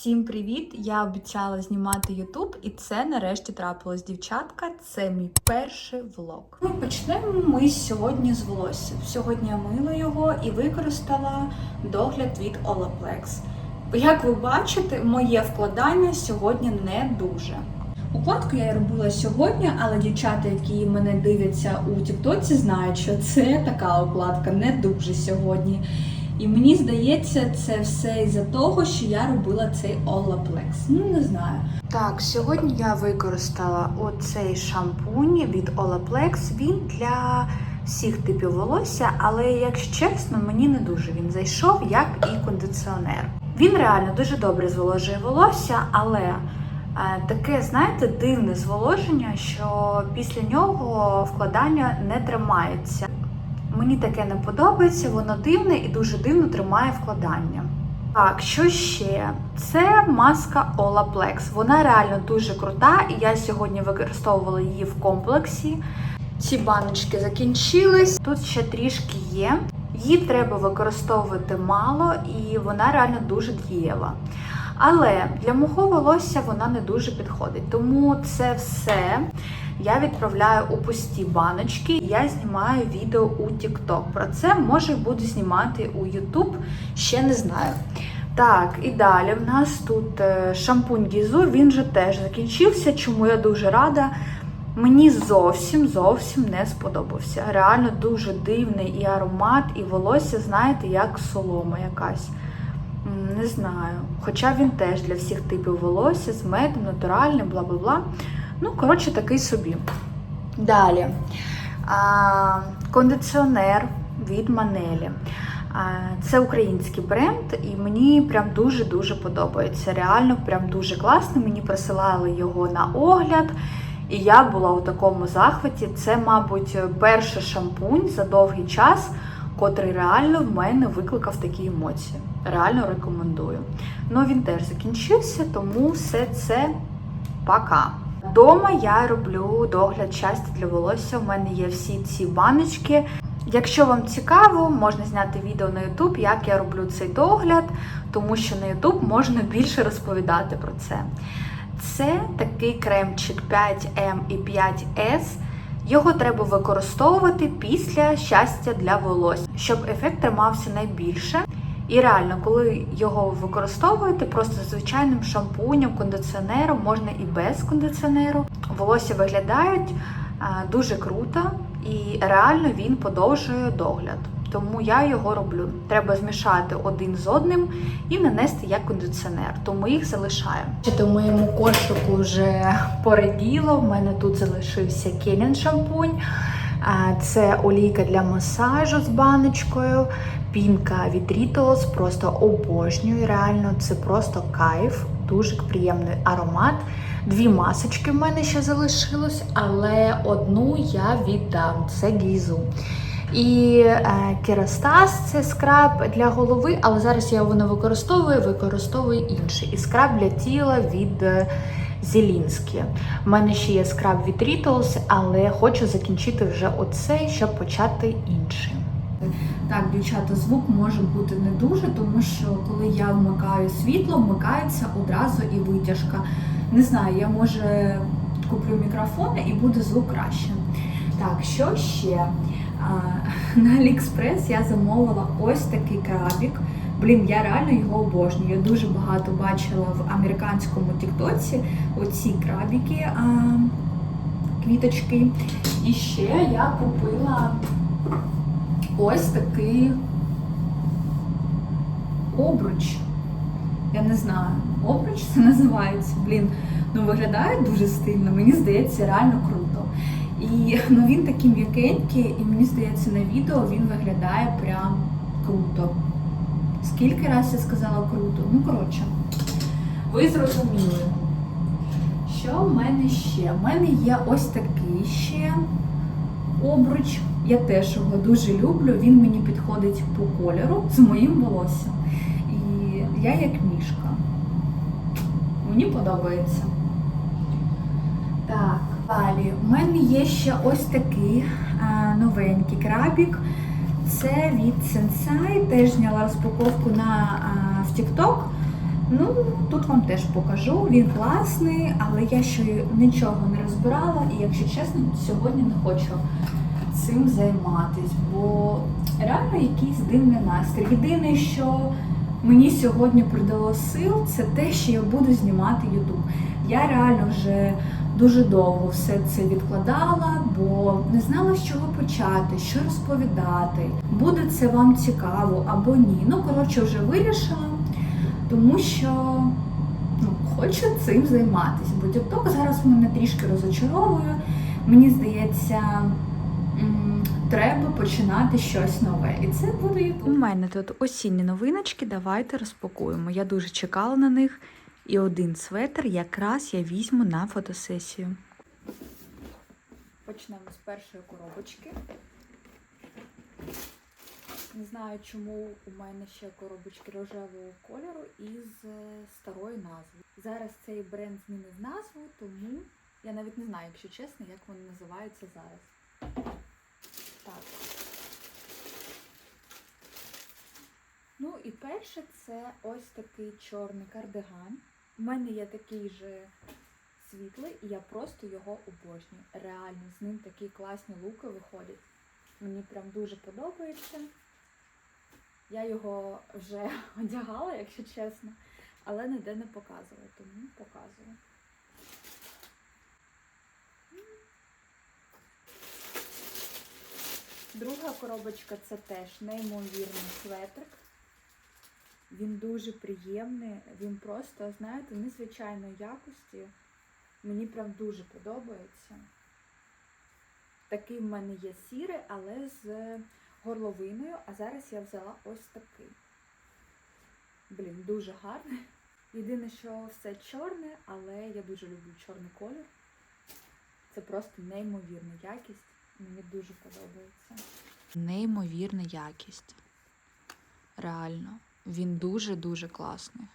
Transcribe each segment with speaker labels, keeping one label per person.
Speaker 1: Всім привіт! Я обіцяла знімати Ютуб, і це нарешті трапилось, дівчатка. Це мій перший влог. Ну, і почнемо ми сьогодні з волосся. Сьогодні я мила його і використала догляд від Olaplex. Як ви бачите, моє вкладання сьогодні не дуже. Укладку я робила сьогодні, але дівчата, які мене дивляться у Тіктоці, знають, що це така укладка не дуже сьогодні. І мені здається, це все із-за того, що я робила цей Olaplex. Ну, не знаю. Так, сьогодні я використала оцей шампунь від Olaplex. Він для всіх типів волосся, але, якщо чесно, мені не дуже він зайшов, як і кондиціонер. Він реально дуже добре зволожує волосся, але е, таке, знаєте, дивне зволоження, що після нього вкладання не тримається. Мені таке не подобається, воно дивне і дуже дивно тримає вкладання. Так, що ще? Це маска Olaplex. Вона реально дуже крута, і я сьогодні використовувала її в комплексі. Ці баночки закінчились. Тут ще трішки є. Її треба використовувати мало, і вона реально дуже дієва. Але для мого волосся вона не дуже підходить. Тому це все я відправляю у пусті баночки. Я знімаю відео у TikTok. Про це може буду знімати у YouTube, ще не знаю. Так, і далі в нас тут е, шампунь Гізу, він же теж закінчився, чому я дуже рада. Мені зовсім зовсім не сподобався. Реально дуже дивний і аромат, і волосся, знаєте, як солома якась. Не знаю. Хоча він теж для всіх типів волосся, з медом, натуральний, бла бла бла. Ну, коротше, такий собі. Далі. А, кондиціонер від Манелі. Це український бренд, і мені прям дуже-дуже подобається. Реально, прям дуже класно. Мені присилали його на огляд, і я була у такому захваті. Це, мабуть, перший шампунь за довгий час, котрий реально в мене викликав такі емоції. Реально рекомендую. Ну, він теж закінчився, тому все це пока. Дома я роблю догляд щастя для волосся. У мене є всі ці баночки. Якщо вам цікаво, можна зняти відео на YouTube, як я роблю цей догляд, тому що на YouTube можна більше розповідати про це. Це такий кремчик 5М і 5S. Його треба використовувати після щастя для волосся, щоб ефект тримався найбільше. І реально, коли його використовуєте, просто звичайним шампунем, кондиціонером, можна і без кондиціонеру. Волосся виглядають а, дуже круто і реально він подовжує догляд. Тому я його роблю. Треба змішати один з одним і нанести як кондиціонер. Тому їх залишаю. Бачите, в моєму кошику вже пореділо. В мене тут залишився Келін шампунь. Це олійка для масажу з баночкою. Пінка від Rituals, просто обожнюю. Реально, це просто кайф, дуже приємний аромат. Дві масочки в мене ще залишилось, але одну я віддам. Це гізу. І е, керастас це скраб для голови, але зараз я його не використовую, використовую інший. І скраб для тіла від Зелінські. У мене ще є скраб від Rituals, але хочу закінчити вже оцей, щоб почати інший. Так, дівчата, звук може бути не дуже, тому що коли я вмикаю світло, вмикається одразу і витяжка. Не знаю, я може куплю мікрофон і буде звук краще. Так, що ще? На Аліекспрес я замовила ось такий крабік. Блін, я реально його обожнюю. Я дуже багато бачила в американському тіктоці оці крабіки, а, квіточки. І ще я купила ось такий обруч. Я не знаю, обруч це називається. Блін, ну виглядає дуже стильно, мені здається, реально круто. І ну, він такий м'якенький, і мені здається, на відео він виглядає прям круто. Скільки разів я сказала круто? Ну, коротше, ви зрозуміли. Що в мене ще? У мене є ось такий ще обруч. Я теж його дуже люблю. Він мені підходить по кольору з моїм волоссям. І я як мішка. Мені подобається. Так, далі. У мене є ще ось такий новенький крабік. Це від Sensai. Теж зняла розпаковку на, а, в TikTok. Ну, тут вам теж покажу. Він класний, але я ще нічого не розбирала, і якщо чесно, сьогодні не хочу цим займатись, бо реально якийсь дивний настрій. Єдине, що мені сьогодні придало сил, це те, що я буду знімати YouTube. Я реально вже дуже довго все це відкладала, бо не знала, з чого почати, що розповідати. Буде це вам цікаво або ні. Ну, коротше, вже вирішила, тому що ну, хочу цим займатися. Бо TikTok зараз мене трішки розочаровує. Мені здається, треба починати щось нове. І це буде YouTube. У мене тут осінні новиночки. Давайте розпакуємо. Я дуже чекала на них. І один светр якраз я візьму на фотосесію. Почнемо з першої коробочки. Не знаю, чому у мене ще коробочки рожевого кольору із е, старою назвою. Зараз цей бренд змінив назву, тому я навіть не знаю, якщо чесно, як вони називаються зараз. Так. Ну і перше це ось такий чорний кардиган. У мене є такий же світлий, і я просто його обожнюю. Реально, з ним такі класні луки виходять. Мені прям дуже подобається. Я його вже одягала, якщо чесно, але ніде не показувала, тому показую. Друга коробочка це теж неймовірний светрик. Він дуже приємний, він просто, знаєте, незвичайної якості. Мені прям дуже подобається. Такий в мене є сірий, але з горловиною, а зараз я взяла ось такий. Блін, дуже гарний. Єдине, що все чорне, але я дуже люблю чорний колір. Це просто неймовірна якість. Мені дуже подобається. Неймовірна якість. Реально. Він дуже-дуже класний.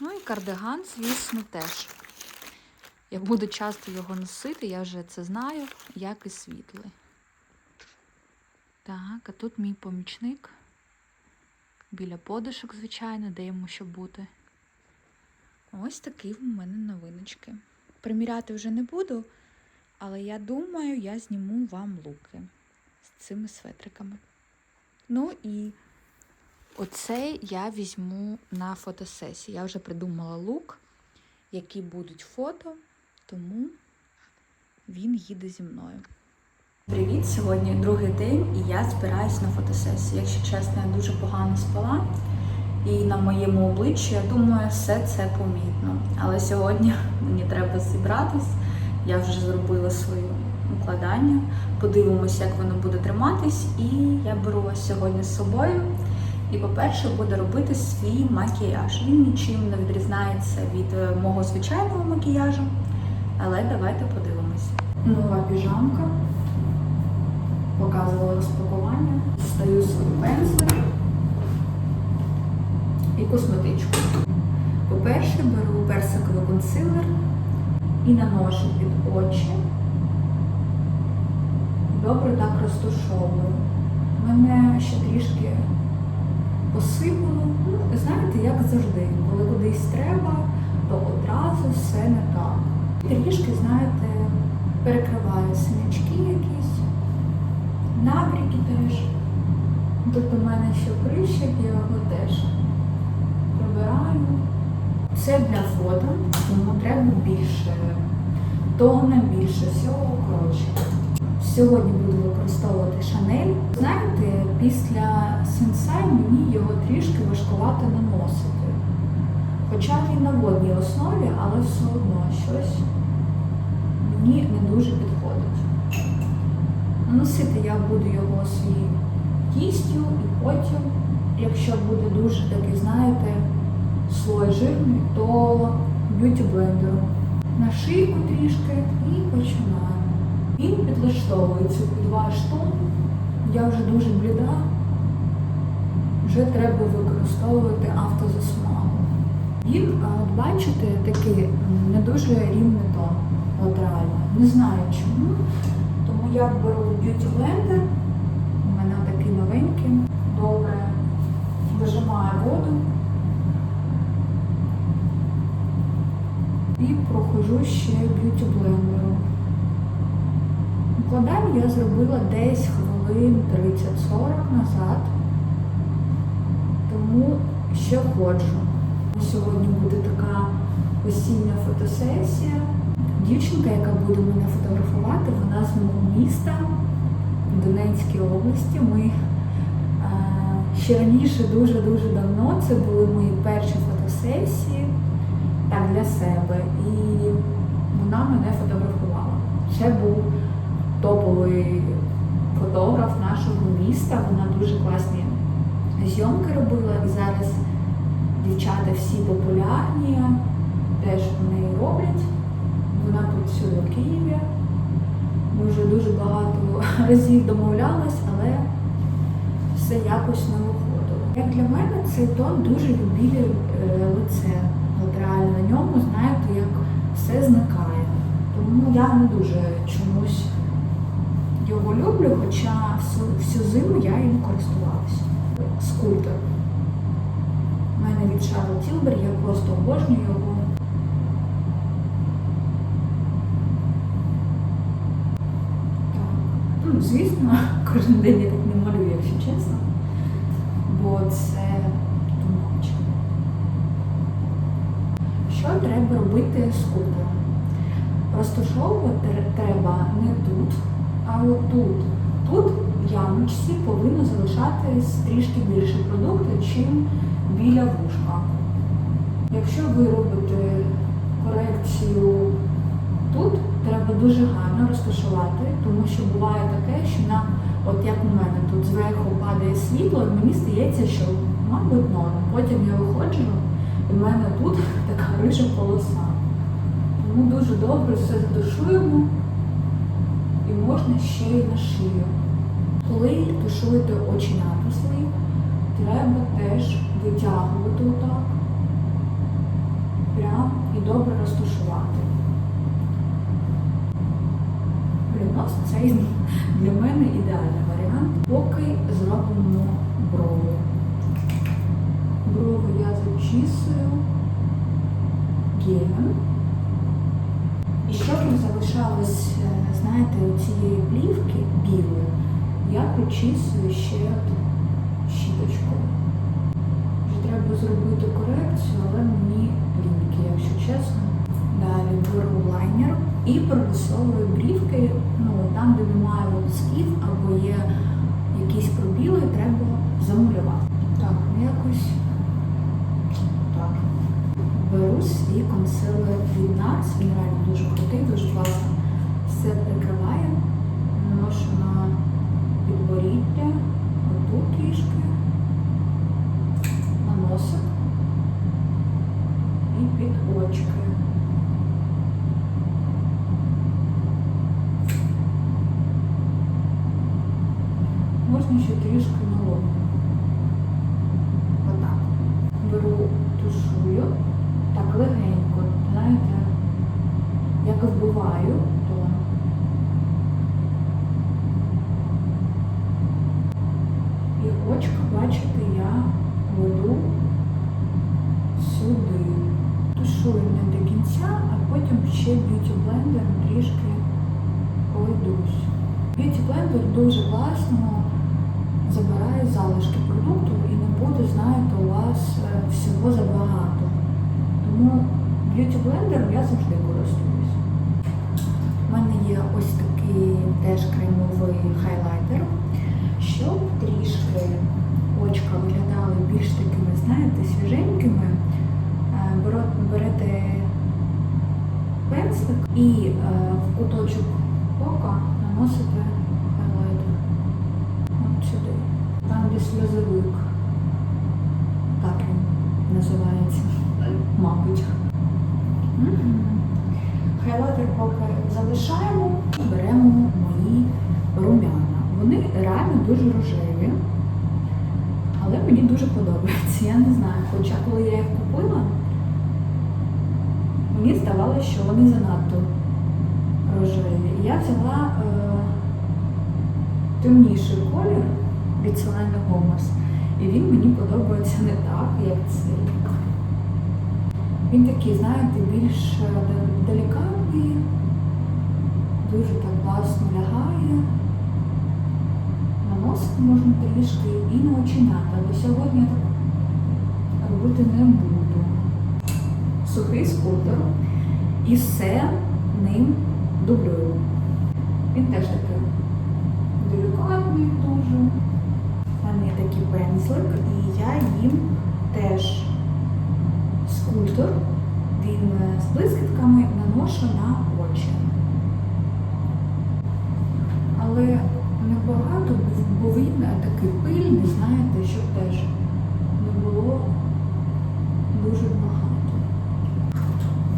Speaker 1: Ну і кардиган, звісно, теж. Я буду часто його носити, я вже це знаю, як і світлий. Так, а тут мій помічник. Біля подушок, звичайно, де йому що бути. Ось такі в мене новиночки. Приміряти вже не буду, але я думаю, я зніму вам луки з цими светриками. Ну і оцей я візьму на фотосесії. Я вже придумала лук, які будуть фото, тому він їде зі мною. Привіт! Сьогодні другий день і я збираюсь на фотосесію. Якщо чесно, я дуже погано спала. І на моєму обличчі, я думаю, все це помітно. Але сьогодні мені треба зібратись. Я вже зробила своє укладання. Подивимося, як воно буде триматись. І я беру вас сьогодні з собою. І, по-перше, буду робити свій макіяж. Він нічим не відрізняється від е, мого звичайного макіяжу. Але давайте подивимось. Нова піжамка. Показувала розпакування. Стаю свій пензлик і косметичку. По-перше, беру персиковий консилер і наношу під очі. Добре так розтушовую. Мене ще трішки завжди, коли кудись треба, то одразу все не так. Трішки, знаєте, перекриваю синячки якісь, набріки теж. Тут у мене ще прищик, я його теж прибираю. Це для фото, тому треба більше тона, більше всього коротше. Сьогодні буду використовувати шанель. Знаєте, після сенсай мені його трішки важкувато наносити. Хоча він на водній основі, але все одно щось мені не дуже підходить. Наносити я буду його своєю кістю і потім, якщо буде дуже такий, знаєте, слой жирний, то б'юті блендером. На шийку трішки і починаємо. Він підлаштовується під ваш тон. Я вже дуже бліда. Вже треба використовувати автозасмагу. І от бачите, такий не дуже рівний тон. От реально. Не знаю чому. Тому я беру Beauty Blender. У мене такий новенький. Добре. Вижимаю воду. І прохожу ще б'юті блендером. Укладання я зробила десь хвилин 30-40 назад, тому ще ходжу. Сьогодні буде така осіння фотосесія. Дівчинка, яка буде мене фотографувати, вона з мого міста в Донецькій області. Ми е, ще раніше, дуже-дуже давно, це були мої перші фотосесії так для себе. І вона мене фотографувала. Це був топовий фотограф нашого міста. Вона дуже класні зйомки робила. І зараз дівчата всі популярні, теж в неї роблять. Вона працює в Києві. Ми вже дуже багато разів домовлялись, але все якось не виходило. Як для мене цей тон дуже любілі е, лице. От реально на ньому, знаєте, як все зникає. Тому я не дуже чомусь його люблю, хоча всю, всю зиму я їм користувалася. Скульптор. Мене від Шарл Тілбер, я просто обожнюю його. Так. Ну, звісно, кожен день я так не малюю, якщо чесно. Бо це тумач. Що треба робити з куполом? Розташовувати треба не тут, а отут. Тут в ямочці повинно залишатись трішки більше продукту, чим біля вушка. Якщо ви робите корекцію тут, треба дуже гарно розташувати, тому що буває таке, що нам, от як у мене, тут зверху падає світло, і мені здається, що мабуть норм. Потім я виходжу, і в мене тут така рижа полоса. Тому дуже добре все затушуємо і можна ще й на шию. Коли тушуєте оченята свої, треба теж витягувати отак. Прям і добре розташувати. Блінос це для мене ідеальний варіант, поки зробимо брови. Брови я зачісую гелем. І щоб не залишалось, е, знаєте, цієї плівки білої, я причісую ще щіточкою. Треба зробити корекцію, але мені ліньки, якщо чесно. Далі беру лайнер і прорисовую брівки, ну там, де немає волосків або є якісь пробіли, треба замалювати. Так, ну якось так. Беру свій консилер від NARS, він реально дуже крутий, дуже класно все прикриває. Наношу на підборіддя, отут трішки, на носик і під очки. Можна ще трішки на лоб. Отак. Беру, тушую, так легенько, знаєте, як вбиваю, то і очка, бачите, я веду сюди. Тушую не до кінця, а потім ще б'юті блендером трішки пройдусь. Б'юті блендер дуже класно забирає залишки продукту і не буде, знаєте, у вас е, всього забагато. Тому б'юті блендером я завжди куточок ока наносите хайлайтер. От сюди. Там де сльозовик. Так він називається. Мабуть. Мгм. Хайлайтер поки залишаємо і беремо мої румяна. Вони реально дуже рожеві, але мені дуже подобається. Я не знаю. Хоча коли я їх купила, мені здавалося, що вони занадто рожеві. І я взяла е, темніший колір від Selena Подобається не так, як цей. Він такий, знаєте, більш е, делікатний, дуже так класно лягає. На Наносити можна трішки і на оченята, але сьогодні так робити не буду. Сухий скутер і все ним дублюю. Він теж такий делікатний дуже. У мене є такий пензлик, і я їм теж скульптор. Він е, з блискітками наношу на очі. Але небагато, бо- він е, такий пильний, знаєте, щоб теж не було дуже багато.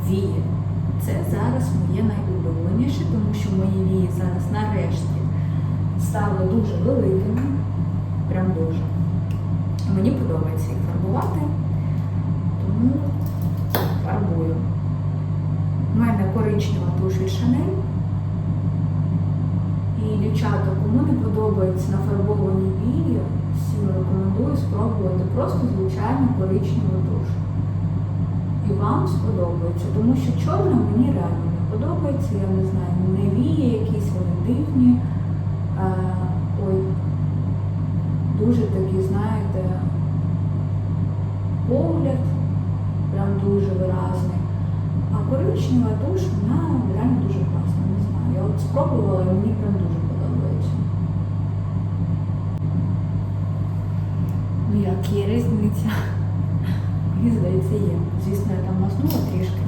Speaker 1: Вії. Це зараз моє найулюбленіше, тому що мої вії зараз нарешті стали дуже великими. Прям дуже. Мені подобається їх фарбувати, тому фарбую. У мене коричнева туш від Chanel. І дівчата, кому не подобаються нафарбовані вії, всім рекомендую спробувати просто звичайну коричневу туш. І вам сподобається, тому що чорна мені реально не подобається, я не знаю, не вії якісь, вони дивні. Е, ой, дуже такі, знаєте, погляд, прям дуже виразний. А коричнева туш, вона реально дуже класна, не знаю. Я от спробувала і мені прям дуже подобається. Ну як, є різниця? Мені здається, є. Звісно, я там маснула трішки.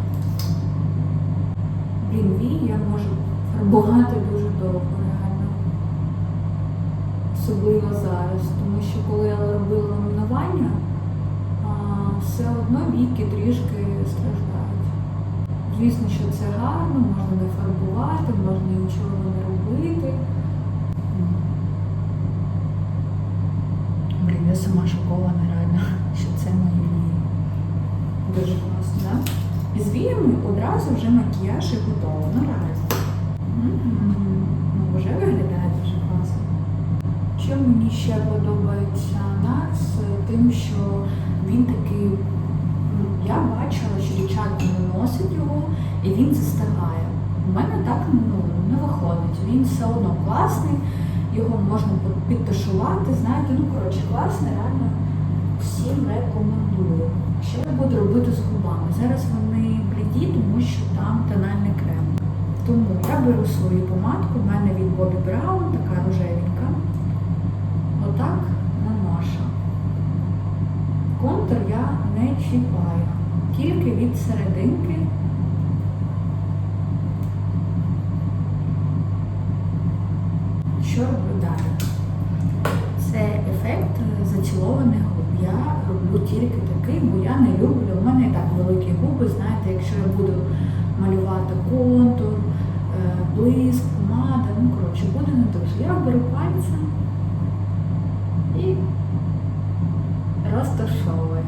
Speaker 1: Блін, вії я можу фарбувати дуже довго, реально. Особливо зараз. Тому що коли я робила ламінування, все одно віки трішки. Звісно, що це гарно, можна не фарбувати, можна нічого не робити. Блін, я сама шокована реально, що це мої. Дуже класно, так? І з віями одразу вже макіяж і готово. М, Ну, вже виглядає дуже класно. Що мені ще подобається Нарс, тим, що він такий. Я бачила, що дівчата не носять його і він застигає. У мене так ну, не виходить. Він все одно класний, його можна підташувати, знаєте, ну коротше, класний, реально всім рекомендую. Що я буду робити з губами? Зараз вони бліді, тому що там тональний крем. Тому я беру свою помадку, в мене від Bobbi Brown, така рожевенька. Отак наношу. Контур я не чіпаю, тільки від серединки. Що роблю далі? Це ефект зацілованих губ. Я роблю тільки такий, бо я не люблю. У мене так великі губи, знаєте, якщо я буду малювати контур, е, блиск, помада, ну коротше, буде не дуже. Я беру пальцем і розташовую.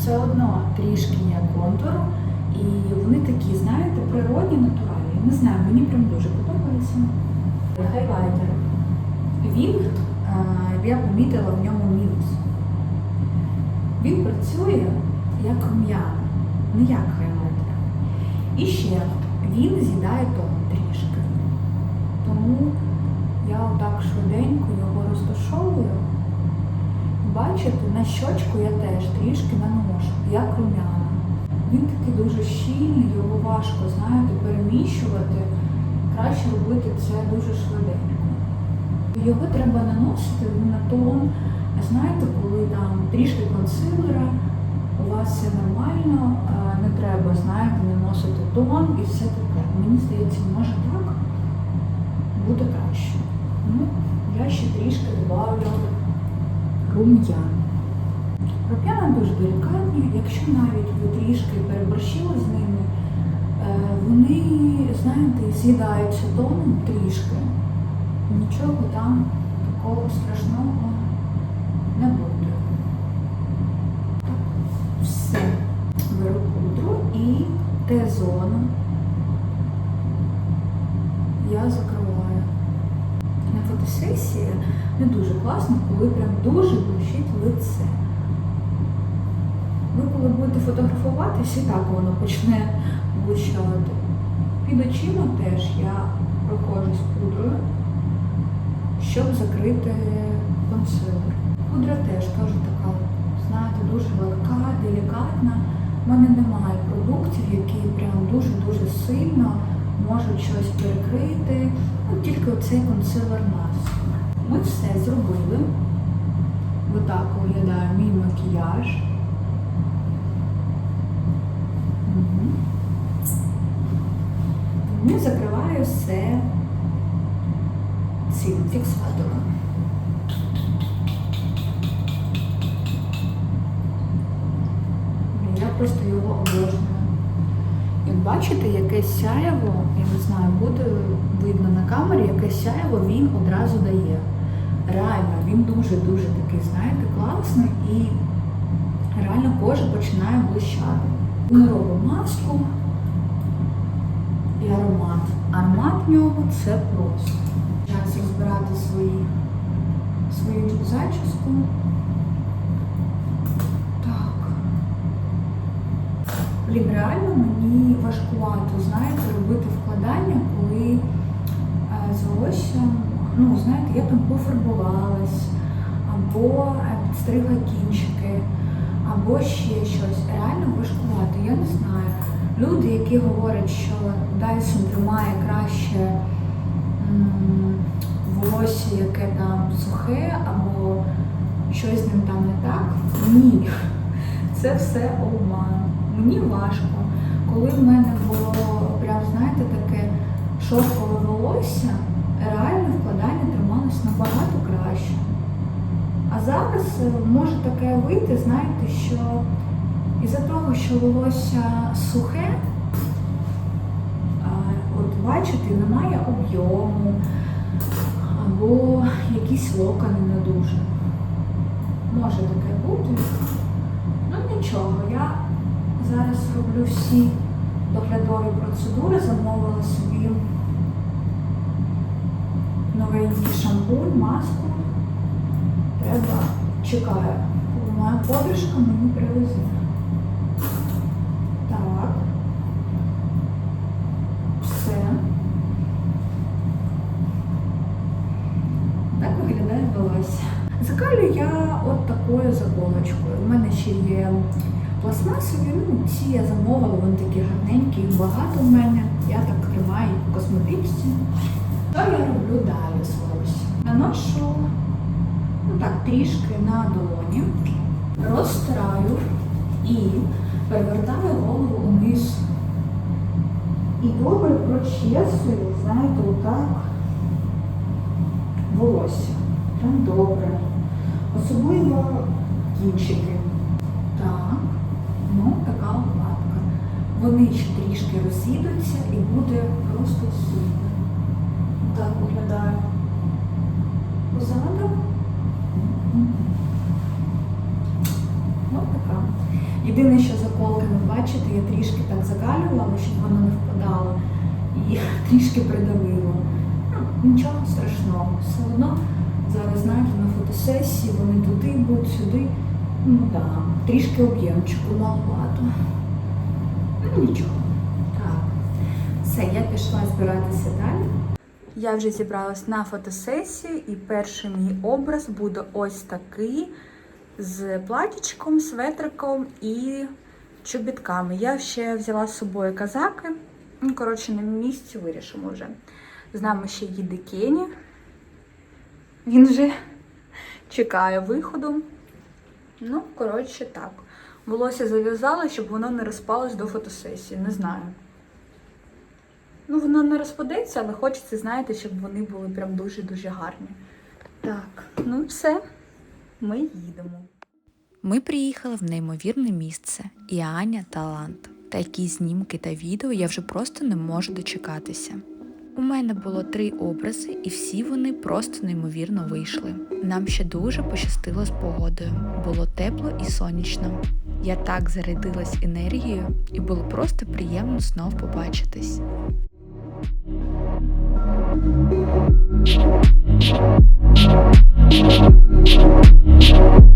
Speaker 1: Все одно трішки є контуру, і вони такі, знаєте, природні, натуральні. Не знаю, мені прям дуже подобається. Хайлайтер. Він, е, я помітила в ньому мінус. Він працює як рум'яна, не як хайлайтер. І ще він з'їдає тон трішки. Тому я отак швиденько його розташовую. Бачите, на щочку я теж трішки наношу, як рум'яна. Він такий дуже щільний, його важко, знаєте, переміщувати. Краще робити це дуже швиденько. Його треба наносити на тон, знаєте, коли там трішки консилера, у вас все нормально, не треба, знаєте, наносити тон і все таке. Мені здається, може так буде краще. Ну, я ще трішки додавлю рум'ян. Рум'яна дуже делікатні, якщо навіть ви трішки переборщили з ними, е, вони, знаєте, з'їдаються тоном трішки. Нічого там такого страшного не буде. Так, все. Беру пудру і Т-зону я закриваю. На фотосесії не дуже класно, коли прям дуже блищить лице. Ви коли будете і так воно почне блищати. Під очима теж я проходжусь пудрою, щоб закрити консилер. Пудра теж теж така, знаєте, дуже легка, делікатна. У мене немає продуктів, які прям дуже-дуже сильно можуть щось перекрити. Ну, тільки оцей консилер нас. Ми все зробили. Отак виглядає мій макіяж. Тому закриваю все цим фіксатором. Я просто його обожнюю. Як бачите, яке сяєво, я не знаю, буде видно на камері, яке сяєво він одразу дає. Реально, він дуже-дуже такий, знаєте, класний і реально кожа починає блищати. Ми робимо маску і аромат. Аромат в нього це просто. Час розбирати свої, свою зачіску. Так. Блін, реально мені важкувато, знаєте, робити вкладання, коли е, з волоссям, ну, знаєте, я там пофарбувалась, або е, підстригла кінчики, або ще щось. Реально важкувато, я не знаю. Люди, які говорять, що Dyson тримає краще волосся, яке там сухе, або щось з ним там не так. Ні, це все обман. Мені важко. Коли в мене було прям, знаєте, таке шовкове волосся, реально вкладання трималось набагато краще. А зараз е, може таке вийти, знаєте, що із-за того, що волосся сухе, от бачите, немає об'єму, або якісь локони не дуже. Може таке бути. Ну нічого, я зараз роблю всі доглядові процедури, замовила собі новенький шампунь, маску. Треба чекаю, моя подружка мені привезе. Так. Все. Так виглядає волосся. Закалю я от такою заколочкою. У мене ще є пластмасові, ну ці я замовила, вони такі гарненькі, їх багато в мене. Я так тримаю в косметичці. Що я роблю далі з? Наношу ну так, трішки на долоні, розтираю і перевертаю голову униз. І добре прочесую, знаєте, отак волосся. Прям добре. Особливо кінчики. Так, ну така укладка. Вони ще трішки розсідуться і буде просто супер. Так виглядає. Позаду. Ось така. Єдине, що заколками, бачите, я трішки так закалювала, щоб воно не впадало. І трішки придавило. Ну, нічого страшного. Все одно зараз, знаєте, на фотосесії вони туди будуть, сюди. Ну так, да, трішки об'ємчику маловато. Ну нічого. Так. Все, я пішла збиратися далі. Я вже зібралась на фотосесію, і перший мій образ буде ось такий з платічком, светриком і чобітками. Я ще взяла з собою казаки. Ну, коротше, на місці вирішимо вже. З нами ще їде Кені. Він вже чекає виходу. Ну, коротше, так. Волосся зав'язала, щоб воно не розпалось до фотосесії. Не знаю. Ну, воно не розпадеться, але хочеться, знаєте, щоб вони були прям дуже-дуже гарні. Так, ну все, ми їдемо.
Speaker 2: Ми приїхали в неймовірне місце, і Аня талант. Такі знімки та відео я вже просто не можу дочекатися. У мене було три образи, і всі вони просто неймовірно вийшли. Нам ще дуже пощастило з погодою. Було тепло і сонячно. Я так зарядилась енергією, і було просто приємно знов побачитись.
Speaker 3: Thank you.